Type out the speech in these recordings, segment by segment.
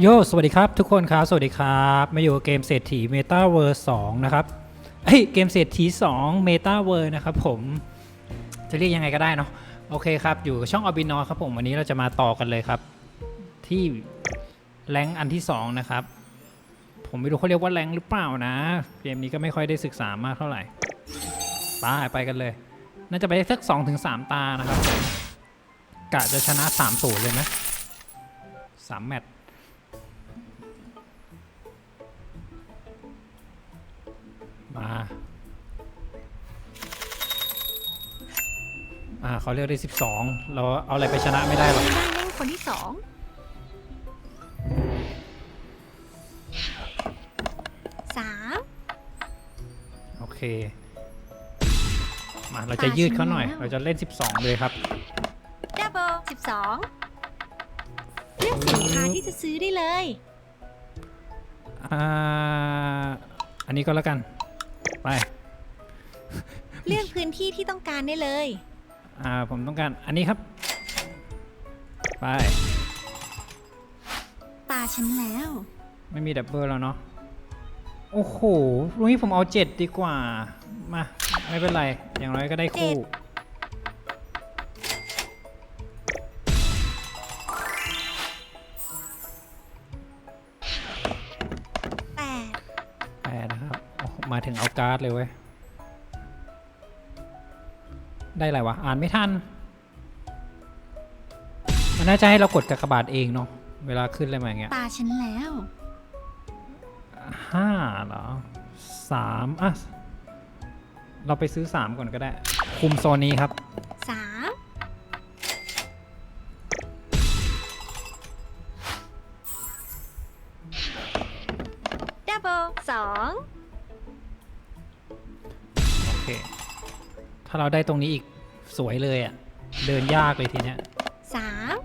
โย สวัสดีครับ ทุกคนครับ สวัสดีครับ มาอยู่เกมเศรษฐี Meta w o r 2นะครับ เฮ้ย เกมเศรษฐี2 Meta w o r นะครับผม จะเรียกยังไงก็ได้เนาะ โอเคครับ อยู่ช่องอบินอครับผม วันนี้เราจะมาต่อกันเลยครับ ที่แรงอันที่ 2 นะครับ ผมไม่รู้เขาเรียกว่าแรงหรือเปล่านะ เกมนี้ก็ไม่ค่อยได้ศึกษามากเท่าไหร่ไปไปกันเลย น่าจะไปได้สัก2-3ถึง3ตานะครับ กะจะชนะ3 0เลยไหมสามแมตช์ มา อ่าเขาเรียกได้ 12 เราเอาอะไรไปชนะไม่ได้หรอก ได้เล่นคนที่สองสามโอเค มา เราจะยืดเขาหน่อย เราจะเล่น 12 เลยครับ ดับเบิลสิบสองเลือกสินค้าที่จะซื้อได้เลย อ่า อันนี้ก็แล้วกัน ไป เลือกพื้นที่ที่ต้องการได้เลย อ่า ผมต้องการอันนี้ครับ ไป ตาฉันแล้ว ไม่มีดับเบิลแล้วเนาะ โอ้โหลุงนี้ผมเอา7ดีกว่า มา ไม่เป็นไร อย่างน้อยก็ได้คู่ เจ็ด งเอาการ์ดเลยเว้ย ได้อะไรวะ อ่านไม่ทัน มันน่าจะให้เรากดกากบาทเองเนาะ เวลาขึ้นอะไรมาอย่างเงี้ยตาฉันแล้ว ห้าเหรอสามอะ เราไปซื้อสามก่อนก็ได้ คุมโซนนี้ครับ ถ้าเราได้ตรงนี้อีกสวยเลยอะ่ะ เดินยากเลยทีเนี้ย สาม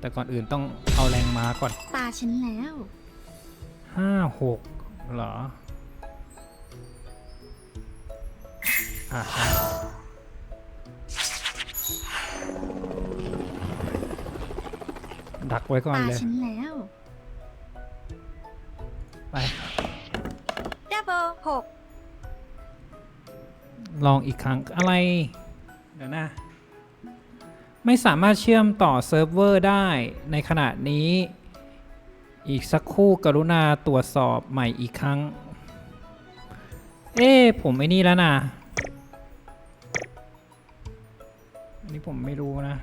แต่ก่อนอื่นต้องเอาแรงม้าก่อนตาฉันแล้ว ห้าหกเหรออะฮะดักไว้ก่อนตาเลย ฉันแล้ว ไป ดับเบิลหก ลองอีกครั้งอะไร เดี๋ยวนะ ไม่สามารถเชื่อมต่อเซิร์ฟเวอร์ได้ในขณะนี้ อีกสักครู่กรุณาตรวจสอบใหม่อีกครั้ง เอ๊ผมไอ้นี่แล้วนะอันนี้ผมไม่รู้นะ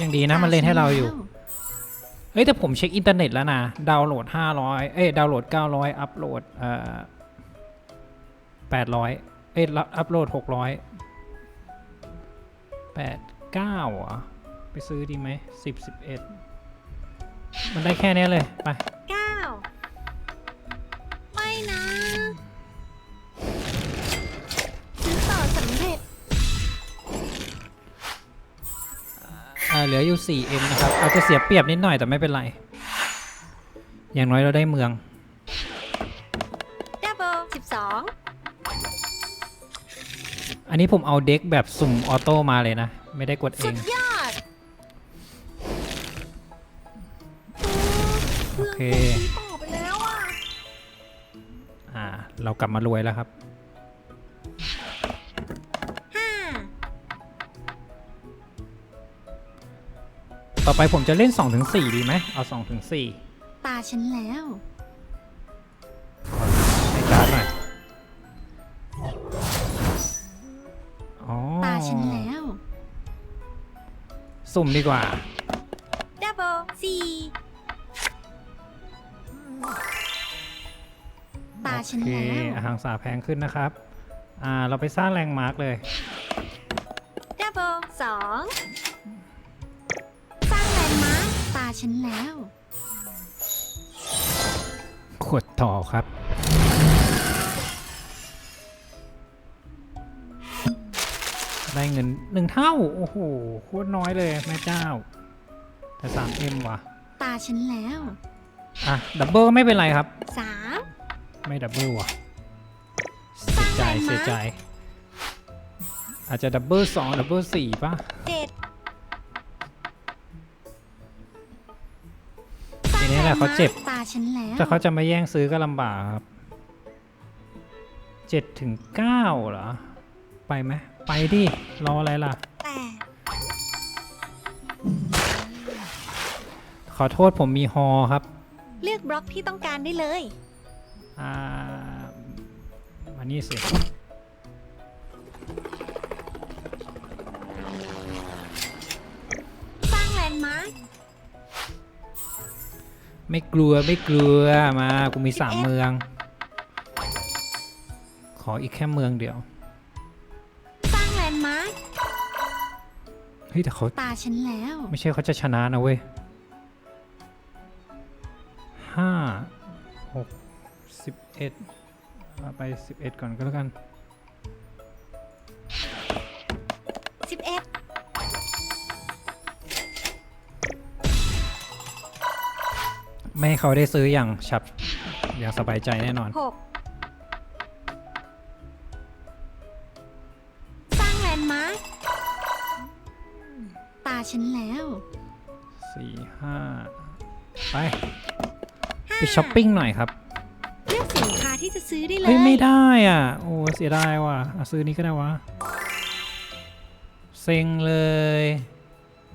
ยังดีนะมันเล่นให้เราอยู่ เฮ้ยแต่ผมเช็คอินเทอร์เน็ตแล้วนะ ดาวน์โหลด 500 เอ้ยดาวน์โหลด 900 อัพโหลดเอ่อ800 เอ้ยรับอัพโหลด 600 8 9อะไปซื้อดีไหม10 11 มันได้แค่นี้เลย ไป เก้าไม่นะ เหลืออยู่ 4M นะครับ อาจจะเสียเปรียบนิดหน่อยแต่ไม่เป็นไร อย่างน้อยเราได้เมืองดับเบิลสิบสองอันนี้ผมเอาเด็กแบบสุ่มออโต้มาเลยนะ ไม่ได้กดเอสุงดยอดโอเคซื้อต่อไปแล้วอะอ่า เรากลับมารวยแล้วครับ ต่อไปผมจะเล่น 2-4 ดีไหมเอา 2-4ตาฉันแล้ว ให้การ์ดหน่อยอ๋อตาฉันแล้ว สุ่มดีกว่า ดับเบิลสี่ตาฉันโอเคแล้ว อาหารสาแพงขึ้นนะครับ อ่า เราไปสร้างแรงมาร์กเลย ดับเบิลสอง ฉันแล้ว ขวดต่อครับ ได้เงินหนึ่งเท่า โอ้โห โคตรน้อยเลยแม่เจ้า แต่ 3M ว่ะ ตาฉันแล้ว อะ ดับเบิลไม่เป็นไรครับ สามไม่ดับเบิลว่ะ เสียใจสร้างแรงม้าเสียใจ อาจจะดับเบิลสองดับเบิลสี่ป่ะ เจ็ แหละเขาเจ็บ ตาฉันแล้วแต่เขาจะมาแย่งซื้อก็ลำบากครับเจ็ดถึงเก้าเหรอ ไปไหมไปดิ รออะไรล่ะแปดขอโทษผมมีฮอครับ เลือกบล็อกที่ต้องการได้เลย อ่ามานี่สิ ไม่กลัวไม่กลัวมากูมีสามเมือง ขออีกแค่เมืองเดียว สร้างแลนด์มาร์คเฮ้ยแต่เขาตาฉันแล้ว ไม่ใช่เขาจะชนะนะเว้ยห้าหกสิบเอ็ดเอาไปสิบเอ็ดก่อนก็แล้วกัน ไม่ให้เขาได้ซื้ออย่างฉับอย่างสบายใจแน่นอน หกสร้างแลนด์มาร์คตาฉันแล้วสี่ห้าไป ไปช้อปปิ้งหน่อยครับ เลือกสินค้าที่จะซื้อได้เลยเฮ้ย ไม่ได้อะ โอ้เสียดายว่ะอะซื้อนี้ก็ได้วะ เซ็งเลย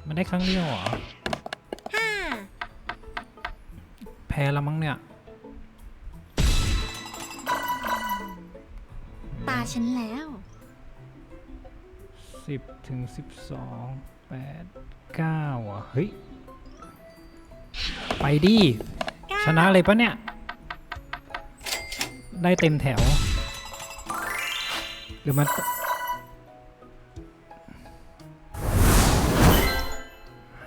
มันได้ครั้งเดียวเหรอ พ้แล้วมั้งเนี่ย ตาฉันแล้ว สิบถึงสิบสองแปดเก้าอะ เฮ้ย ไปดิเก้าชนะเลยปะเนี่ย ได้เต็มแถว หรือมัน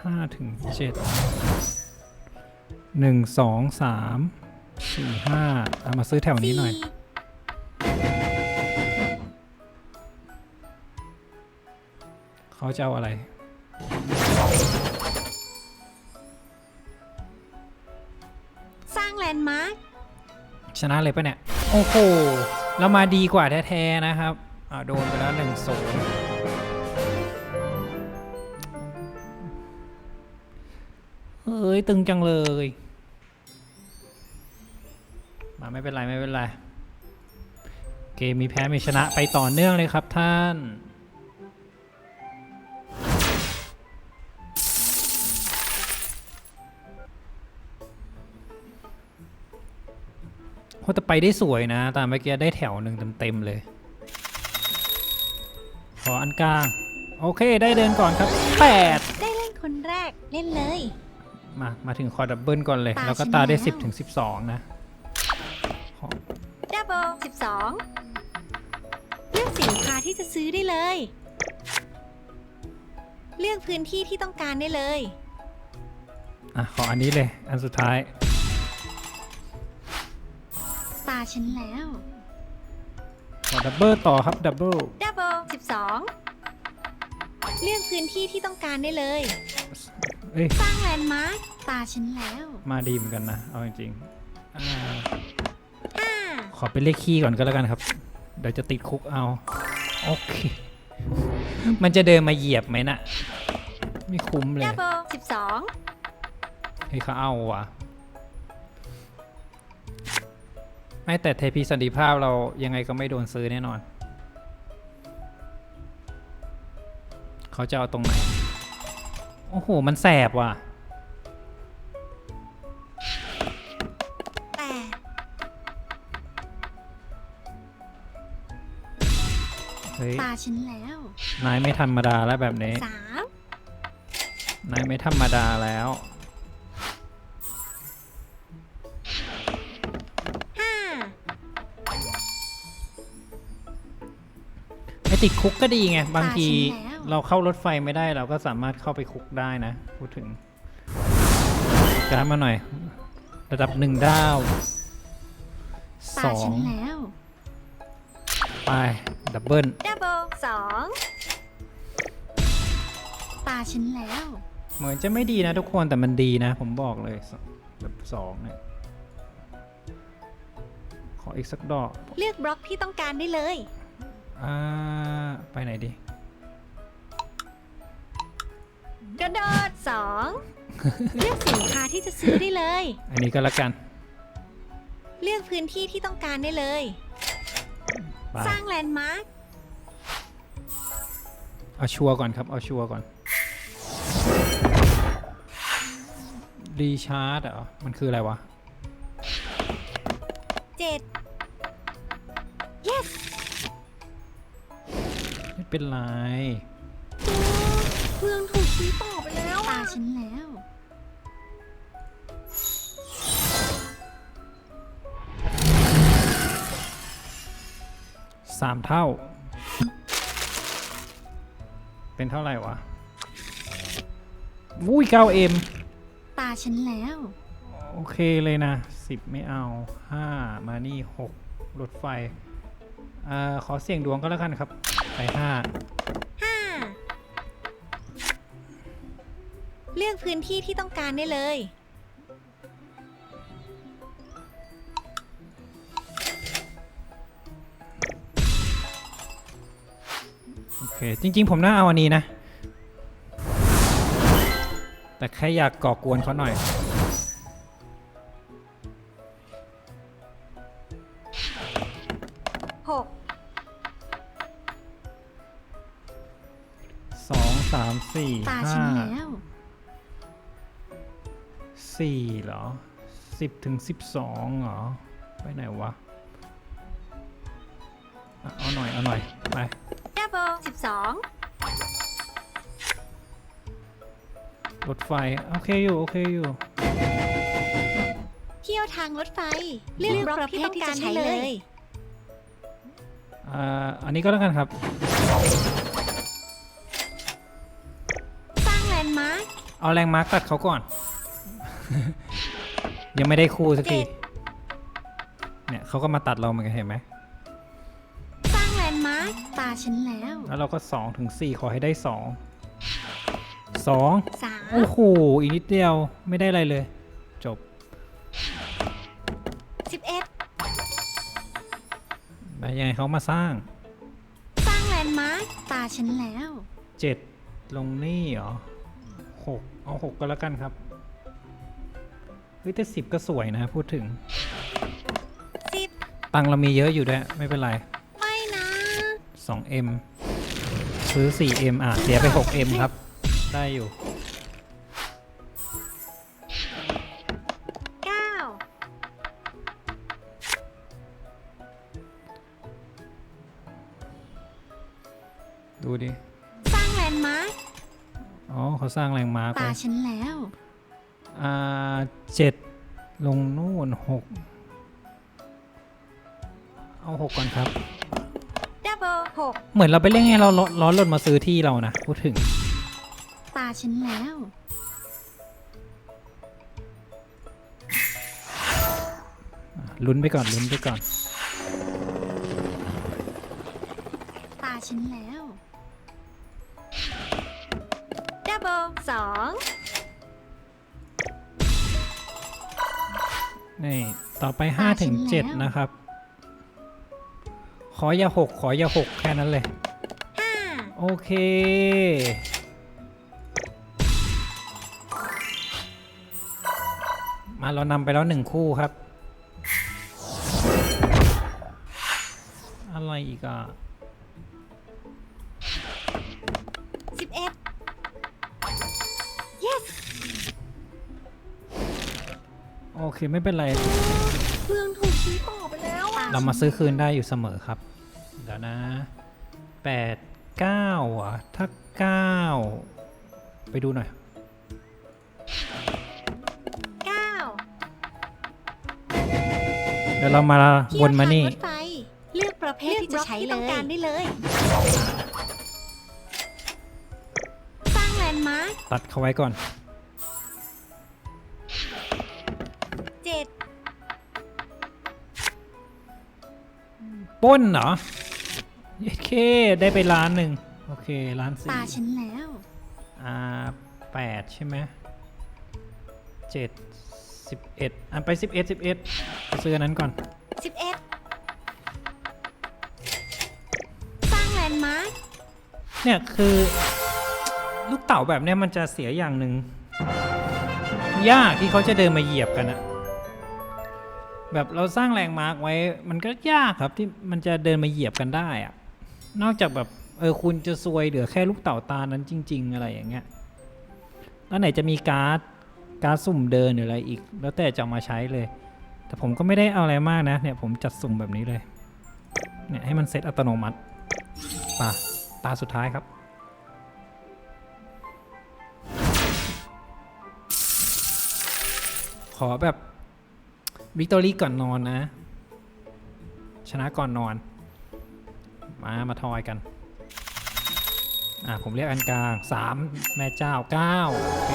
ห้าถึงเจ็ด หนึ่งสองสามสี่ห้าเอามาซื้อแถวนี้หน่อยสี่เขาจะเอาอะไร สร้างแลนด์มาร์คชนะเลยปะเนี่ย โอ้โห เรามาดีกว่าแท้ ๆ นะครับ อ่าโดนไปแล้วหนึ่งศูนย์ ย ตึงจังเลย มาไม่เป็นไร ไม่เป็นไร เกมมีแพ้มีชนะไปต่อเนื่องเลยครับท่านโหแต่ไปได้สวยนะ ตามเมื่อกี้ได้แถวหนึ่งเต็มๆเลย ขออันกลาง โอเคได้เดินก่อนครับ 8 ได้เล่นคนแรกเล่นเลย มา มาถึงคอดับเบิลก่อนเลย ตาแล้วก็ฉันตาได้แล้ว 10ถึง12 นะขอดับเบิลสิบสองเลือกสินค้าที่จะซื้อได้เลย เลือกพื้นที่ที่ต้องการได้เลย อะ ขออันนี้เลย อันสุดท้าย ตาฉันแล้ว ขอดับเบิลต่อครับ ดับเบิลดับเบิลสิบสองเลือกพื้นที่ที่ต้องการได้เลย เอ้ย สร้างแลนด์มาร์คตาฉันแล้ว มาดีเหมือนกันนะ เอาจริงๆอ่าห้าขอเป็นเลขคีย์ก่อนก็แล้วกันครับ เดี๋ยวจะติดคุกเอา โอเค มันจะเดินมาเหยียบไหมน่ะ ไม่คุ้มเลยดับเบิลสิบสองเฮ้ยเขาเอาว่ะ ไม่แต่เทพีสันติภาพเรายังไงก็ไม่โดนซื้อแน่นอน เขาจะเอาตรงไหน โอ้โห มันแสบว่ะแปดเฮ้ย ตาฉันแล้วนายไม่ธรรมดาแล้วแบบนี้ สามนายไม่ธรรมดาแล้ว ห้าไม่ติดคุกก็ดีไง บางทีตาฉันแล้ว เราเข้ารถไฟไม่ได้เราก็สามารถเข้าไปคุกได้นะ พูดถึงการดมาหน่อย ระดับหนึ่งดาวตาสอฉังนแล้วไปดับเบิลดับเบิลสองตาฉันแล้ว เหมือนจะไม่ดีนะทุกคนแต่มันดีนะ ผมบอกเลยสแบบสองเนี่ยขออีกสักดอก เลือกบล็อกที่ต้องการได้เลย อ่า ไปไหนดี กระโดดสองเลือกสินค้าที่จะซื้อได้เลย อันนี้ก็แล้วกัน เลือกพื้นที่ที่ต้องการได้เลย ไป สร้างแลนด์มาร์คเอาชัวร์ก่อนครับ เอาชัวร์ก่อน รีชาร์จเหรอ มันคืออะไรวะ เจ็ด yes ไม่เป็นไร เมืองถูกชี้ต่อไปแล้วตาฉันแล้ว สามเท่า เป็นเท่าไหร่วะวุ้ยเก้าเอ็มตาฉันแล้ว โอเคเลยนะสิบไม่เอาห้ามานี่กรถไฟ อ่า ขอเสี่ยงดวงก็แล้วกันครับ ไปห้า เลือกพื้นที่ที่ต้องการได้เลย โอเค จริง ๆ ผมน่าเอาอันนี้นะ แต่แค่อยากก่อกวนเขาหน่อยหกสองสามสี่ตาห้าฉันแล้ว สี่เหรอสิบถึงสิบสองเหรอ ไปไหนวะอะเอาหน่อย เอาหน่อย ไปดับเบิลสิบสองรถไฟ โอเคอยู่ โอเคอยู่ เที่ยวทางรถไฟ เลือกประเภทที่จะใช้เลย อ่า อันนี้ก็แล้วกันครับ สร้างแลนด์มาร์คเอาแรงมาร์กตัดเขาก่อน ยังไม่ได้คู่สักที เจ็ด เนี่ยเขาก็มาตัดเราเหมือนกันเห็นไหม สร้างแลนด์มาร์คตาฉันแล้วแล้วเราก็2ถึง4ขอให้ได้2 2สามโอ้โห อีกนิดเดียวไม่ได้อะไรเลย จบ สิบเอ็ดแล้วยังไงเขามาสร้างสร้างแลนด์มาร์คตาฉันแล้ว7ลงนี่เหรอ6เอา6ก็แล้วกันครับ เฮ้ยแต่10ก็สวยนะพูดถึง สิบตังค์เรามีเยอะอยู่ด้วย ไม่เป็นไร ไม่นะ 2M ซื้อ 4M อะ เสียไป 6M ครับ ได้อยู่ เก้า ดูดิ สร้างแลนด์มาร์คอ๋อเขาสร้างแรงม้าตาไว้ฉันแล้ว อ่าเจ็ดลงนู่นหกเอาหกก่อนครับ ดับเบิลหกเหมือนเราไปเล่นไงเราร้อนร้อนรถมาซื้อที่เรานะพูดถึงตาฉันแล้วลุ้นไปก่อนลุ้นไปก่อน ตาฉันแล้ว ดับเบิลสอง นี่ต่อไป5ถึง7นะครับ ขออย่าหกขออย่าหกแค่นั้นเลยห้าโอเค มาเรานำไปแล้วหนึ่งคู่ครับ อะไรอีกอะ โอเคไม่เป็นไรเพื่องถูกซื้อต่อไปแล้วอะเรามาซื้อคืนได้อยู่เสมอครับ เดี๋ยวนะแปดเก้าอะถ้าเก้าไปดูหน่อย เก้าเดี๋ยวเรามาวนมานี่เที่ยวทงรถไฟเลือกประเภทที่จะใช้เลยต้องการได้เลย สร้างแลนด์มาร์คตัดเขาไว้ก่อน ปล้นเหรอเย้เค ได้ไปล้านหนึ่งโอเคล้านสี่ตาฉันแล้ว อ่าแปดใช่ไหมเจ็ดสิบเอ็ดอะไปสิบเอ็ดสิบเอ็ดไปซื้ออันนั้นก่อนสิบเอ็ดสร้างแลนด์มาร์คเนี่ยคือลูกเต่าแบบเนี้ยมันจะเสียอย่างหนึ่งยากที่เขาจะเดินมาเหยียบกันอะ แบบเราสร้างแรงมาร์กไว้ มันก็ยากครับที่มันจะเดินมาเหยียบกันได้อะนอกจากแบบเออคุณจะซวยเหลือแค่ลูกเต่าตานั้นจริง ๆ อะไรอย่างเงี้ยแล้วไหนจะมีการ์ดการ์ดสุ่มเดินหรืออะไรอีก แล้วแต่จะเอามาใช้เลย แต่ผมก็ไม่ได้เอาอะไรมากนะเนี่ยผมจัดสุ่มแบบนี้เลยเนี่ยให้มันเซตอัตโนมัติป่ะตาสุดท้ายครับขอแบบ วิกตอรี่ก่อนนอนนะ ชนะก่อนนอน มามาทอยกัน อะผมเรียกอันกลางสามแม่เจ้าเก้าโอเค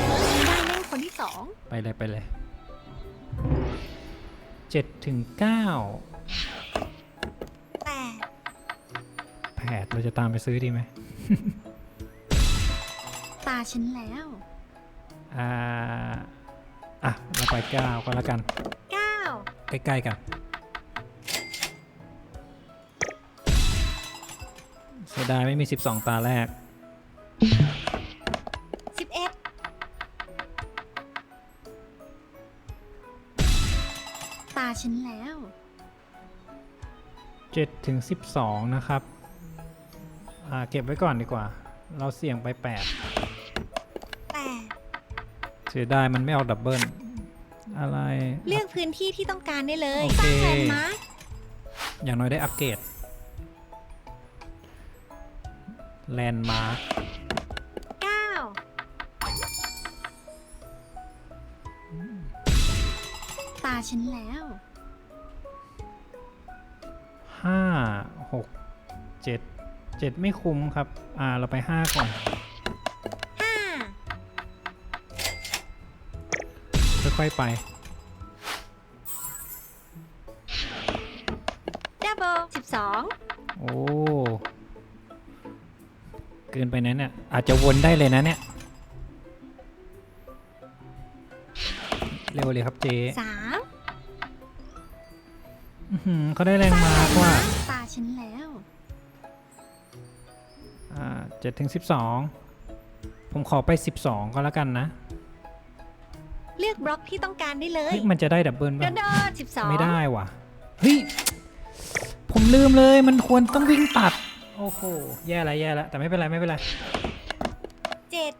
ได้เล่นคนที่สองไปเลยไปเลยเจ็ดถึงเก้าแปดแผดเราจะตามไปซื้อดีไหม ตาฉันแล้ว อ่า อะ เราไปเก้าก็แล้วกันเก้า ใกล้ๆกัน เสียดายไม่มี 12 ตาแรก สิบเอ็ดตาฉันแล้ว 7 ถึง 12 นะครับ อ่า เก็บไว้ก่อนดีกว่า เราเสี่ยงไป 8 แปด เสียดายมันไม่เอาดับเบิล อะไร เลือกพื้นที่ที่ต้องการได้เลยโอสเคร้างแลนด์มาร์คอย่างน้อยได้อัปเกรดแลนด์มาร์คเก้าตาฉันแล้ว ห้าหกเจ็ดเจ็ดไม่คุ้มครับ อ่าเราไปห้าก่อน ค่อยๆไป ดับเบิลสิบสองโอ้ เกินไปนั้นเนี่ย อาจจะวนได้เลยนะเนี่ย เร็วเลยครับเจสามอื้อหือเขาได้แรงมากว่าตาฉันแล้ว อ่าเจ็ดถึงสิบสอง ผมขอไปสิบสองก็แล้วกันนะเลือก บล็อกที่ต้องการได้เลยเฮ้ยมันจะได้ดับเบิลกป่ะระโดดสิบสองไม่ได้ว่ะเฮ้ยผมลืมเลยมันควรต้องวิ่งตัด โอ้โหแย่ละแย่ละแต่ไม่เป็นไรไม่เป็นไรเจ็ด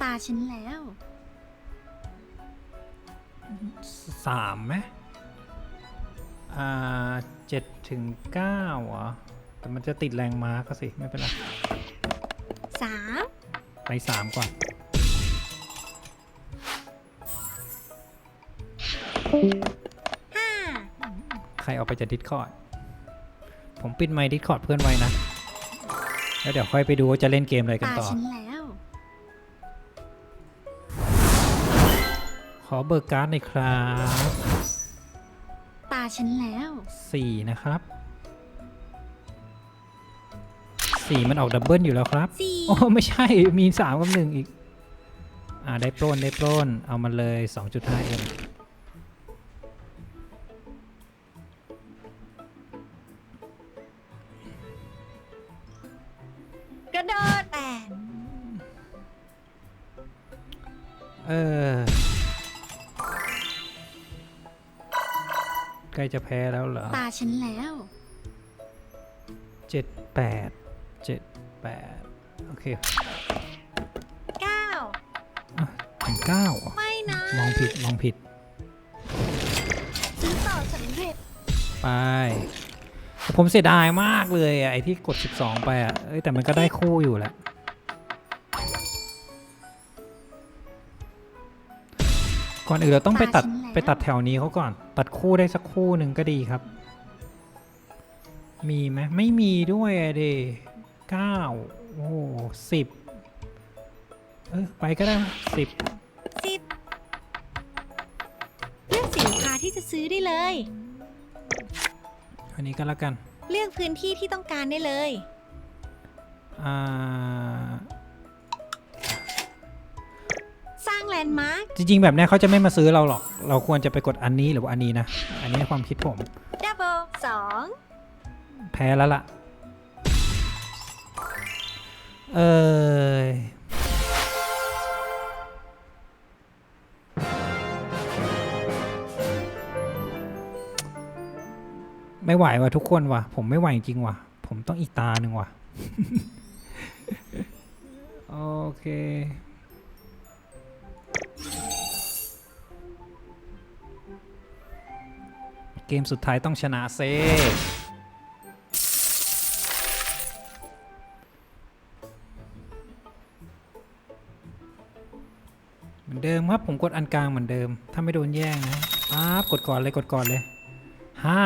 ตาฉันแล้ว สามไหมอ่าเจ็ดถึงเก้าเหรอแต่มันจะติดแรงม้าก็สิไม่เป็นไร สามไปสามก่อน ห้าใครออกไปจากดิสคอร์ดผมปิดไมค์ดิสคอร์ดเพื่อนไว้นะ แล้วเดี๋ยวค่อยไปดูว่าจะเล่นเกมอะไรกันตาต่อ ฉันแล้ว ขอเบิกการ์ดหน่อยครับตาฉันแล้ว สี่นะครับ สี่มันออกดับเบิลอยู่แล้วครับ สี่โอ้ไม่ใช่มีสามกับหนึ่งอีก อ่าได้ปล้นได้ปล้นเอามาเลย 2.5เอ็มกระโดดแปดเออใกล้จะแพ้แล้วเหรอตาฉันแล้วเจ็ดแปด เจ็ดแปดโอเคเก้าอะถึงเก้าเหรอไม่นะมองผิดมองผิด ซื้อต่อสำเร็จไปแต่ผมเสียดายมากเลยอะไอ้ที่กด 12 ไปอะเอ้ยแต่มันก็ได้คู่อยู่แหละ ก่อนอื่นเราต้องไปตัดตาฉันแล้วไปตัดแถวนี้เขาก่อน ตัดคู่ได้สักคู่หนึ่งก็ดีครับ มีไหมไม่มีด้วยอะเด เก้าโอ้สิบเออไปก็ได้สิบสิบเลือกสินค้าที่จะซื้อได้เลย อันนี้ก็แล้วกัน เลือกพื้นที่ที่ต้องการได้เลย อ่า สร้างแลนด์มาร์คจริง ๆ แบบเนี้ยเขาจะไม่มาซื้อเราหรอก เราควรจะไปกดอันนี้หรือว่าอันนี้นะ อันนี้ในความคิดผม ดับเบิลสอง แพ้แล้วล่ะ เออไม่ไหวว่ะทุกคนว่ะ ผมไม่ไหวจริงว่ะ ผมต้องอีกตาหนึ่งว่ะ โอเค เกมสุดท้ายต้องชนะเซ เหมือนเดิมครับ ผมกดอันกลางเหมือนเดิม ถ้าไม่โดนแย่งนะปั๊บกดก่อนเลยกดก่อนเลยห้า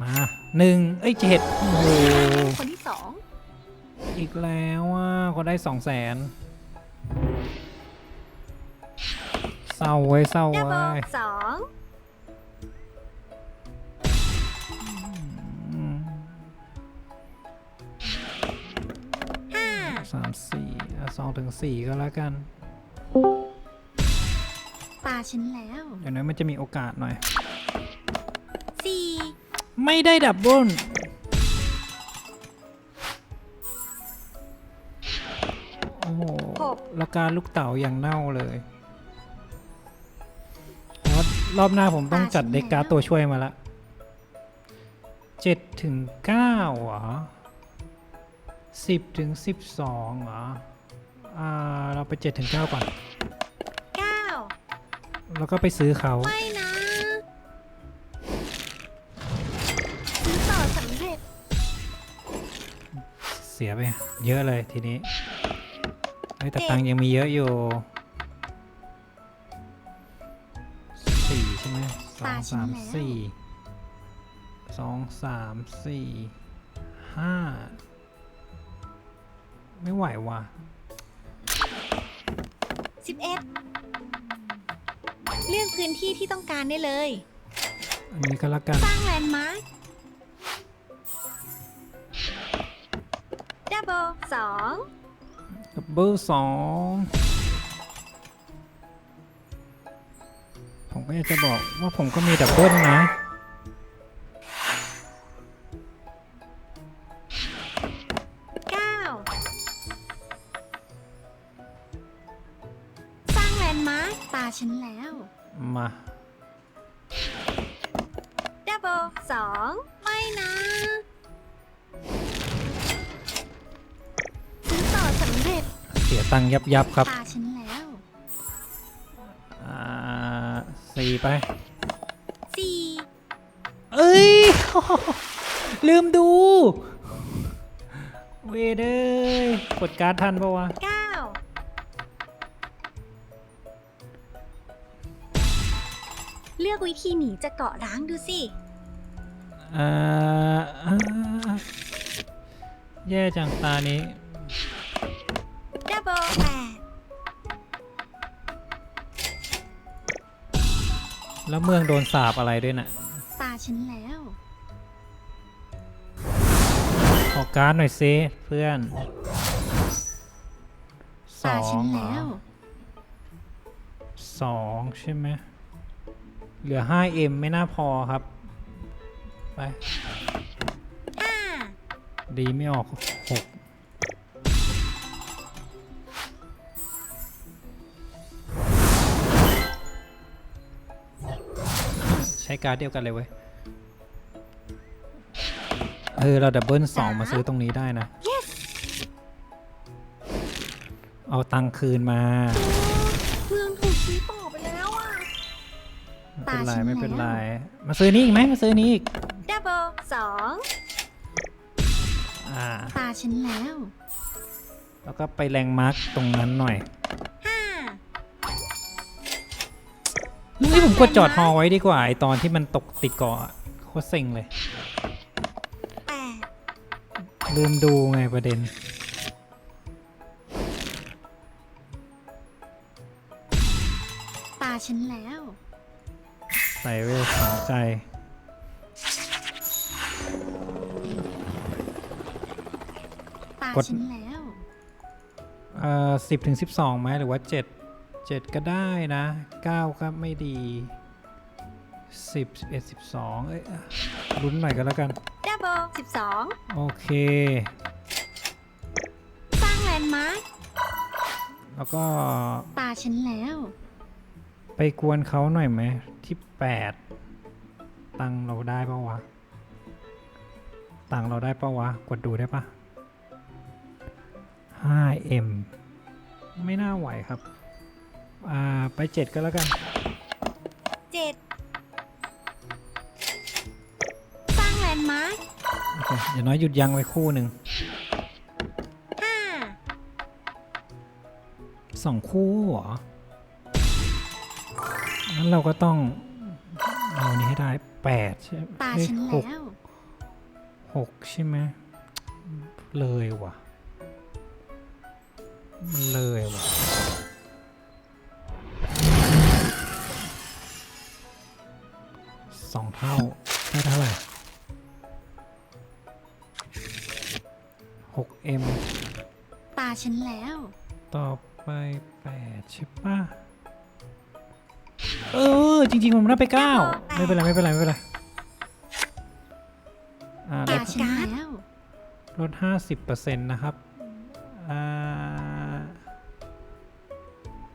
มาหนึ่งเอ้ยเจ็ดโอ้โหคนที่สองอีกแล้วอะก็ได้สองแสนเศร้าไว้ยเศร้าดับไว้เบิลยสองอืมห้าสามสี่อะสองถึงสี่ก็แล้วกันตา ฉันแล้วอย่างน้อยมันจะมีโอกาสหน่อย สี่ไม่ได้ดับเบิลโอ้โหแล้วการลูกเต๋าอย่างเน่าเลยเพราะรอบหน้าผมต้องจัดเด็กการ์ดตัวช่วยมาละเจ็ดถึงเก้าเหรอสิบถึงสิบสองเหรอ อ่า เราไปเจ็ดถึงเก้าก่อนเก้า แล้วก็ไปซื้อเขา ไม่นะซื้อต่อสำเร็จเสียไปเยอะเลยทีนี้เฮ้ยแต่ตังค์ยังมีเยอะอยู่สี่ใช่ไหมสองสามสี่สองสามสี่ห้าไม่ไหวว่ะสิบเอ็ด เลือกพื้นที่ที่ต้องการได้เลย อันนี้ก็แล้วกัน สร้างแลนด์มาร์คดับเบิลสองดับเบิลสองผมก็อยากจะบอกว่าผมก็มีดับเบิลนะ ตังค์ยับยับๆครับตาฉันแล้วอ่าสี่ไปสี่เอ้ย ลืมดูเวเดยกดการ์ดทันปะวะเก้าเลือกวิธีหนีจะเกาะร้างดูสิอ่าอ่าแย่จังตานี้ แล้วเมืองโดนสาบอะไรด้วยน่ะตาฉันแล้วขอการ์ดหน่อยซิเพื่อนสตาอฉังนเหรอแล้ว สองใช่ไหมเหลือ 5M ไม่น่าพอครับ ไปห้าดีไม่ออกหก การ์ดเดียวกันเลยเว้ย เออ เราดับเบิลสองมาซื้อตรงนี้ได้นะ yes เอาตังค์คืนมาเมืองถูกชี้ต่อไปแล้วอะ ไม่เป็นไรตาฉันไม่เป็นไรแล้วมาซื้อนี้อีกไหมมาซื้อนี้อีก ดับเบิลสองอ่า ตาฉันแล้ว แล้วก็ไปแรงมาร์กตรงนั้นหน่อย นี้ผมกดจอดฮอไว้ดีกว่าไอตอนที่มันตกติดเกาะอะโคตรเซ็งเลยแปดลืมดูไงประเด็น ตาฉันแล้ว ใส่เวลสนใจ ตากด ฉันแล้ว เอ่อสิบถึงสิบสองไหมหรือว่าเจ็ด เจ็ดก็ได้นะเก้าก็ไม่ดีสิบสิบเอ็ดสิบสองเอ้ยอะลุ้นหน่อยก็แล้วกัน ดับเบิลสิบสองโอเค สร้างแลนด์มาร์คมาร์คแล้วก็ตาฉันแล้ว ไปกวนเขาหน่อยไหม ที่แปดตังค์เราได้ปะวะ ตังค์เราได้ปะวะ กดดูได้ปะ 5M ไม่น่าไหวครับ อ่าไปเจ็ดก็แล้วกันเจ็ดสร้างแลนด์มาร์คโอเคอย่างน้อยหยุดยั้งไว้คู่หนึ่งห้าสองคู่เหรองั้นเราก็ต้องเอาอันนี้ให้ได้แปดใช่ไหมตาเอ้ยฉันหกแล้วหกใช่ไหมเลยว่ะมันเลยว่ะ สองเท่าได้เท่าไหร่หกเอ็มตาฉันแล้ว ต่อไปแปดใช่ปะเออ จริงๆผมนับไปเก้าไม่เป็นไร ไม่เป็นไร ไม่เป็นไร อ่าลตาดฉันแล้ว ลดห้าสิบเปอร์เซ็นต์นะครับ อ่า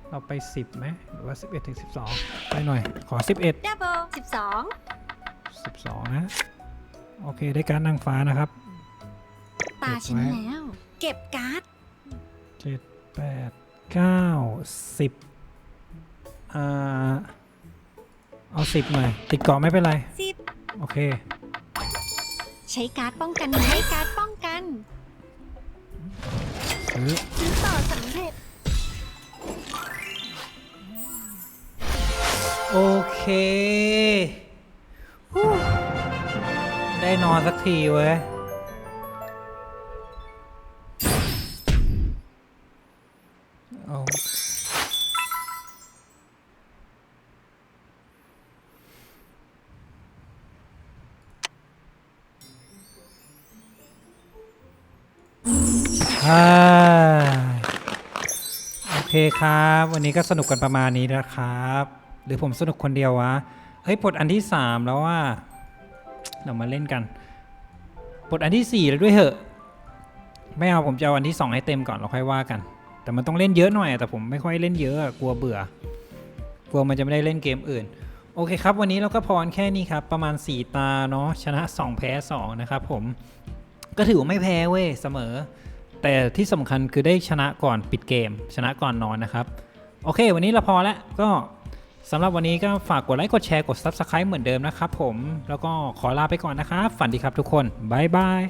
เราไปสิบไหมหรือว่าสิบเอ็ดถึงสิบสองไปหน่อย ขอสิบเอ็ดดับเบิลสิบสอง สิบสองนะ โอเค ได้การดนางฟ้านะครับ ตาฉันแล้ว เก็บการ์ดเจ็ดแปดเก้าสิบอ่าเอาสิบหน่อยติดเกาะไม่เป็นไร สิบโอเค ใช้การ์ดป้องกันใช้การ์ดป้องกันซื้อ ซื้อต่อสำเร็จโอเคฮู้ ได้นอนสักทีเว้ย เอาโอเคครับ วันนี้ก็สนุกกันประมาณนี้นะครับ หรือผมสนุกคนเดียววะ เฮ้ยปลดอันที่3แล้วว่า เรามาเล่นกันปลดอันที่4แล้วด้วยเหอะ ไม่เอาผมจะเอาอันที่2ให้เต็มก่อนเราค่อยว่ากัน แต่มันต้องเล่นเยอะหน่อย แต่ผมไม่ค่อยเล่นเยอะกลัวเบื่อ กลัวมันจะไม่ได้เล่นเกมอื่น โอเคครับ วันนี้เราก็พอแค่นี้ครับ ประมาณ 4 ตาเนาะชนะ 2 แพ้ 2 นะครับผมก็ถือว่าไม่แพ้เว้ยเสมอ แต่ที่สำคัญคือได้ชนะก่อนปิดเกม ชนะก่อนนอนนะครับ โอเค วันนี้เราพอแล้วก็ สำหรับวันนี้ก็ฝากกดไลค์กดแชร์กด Subscribe เหมือนเดิมนะครับผม แล้วก็ขอลาไปก่อนนะครับ ฝันดีครับทุกคน บ๊ายบาย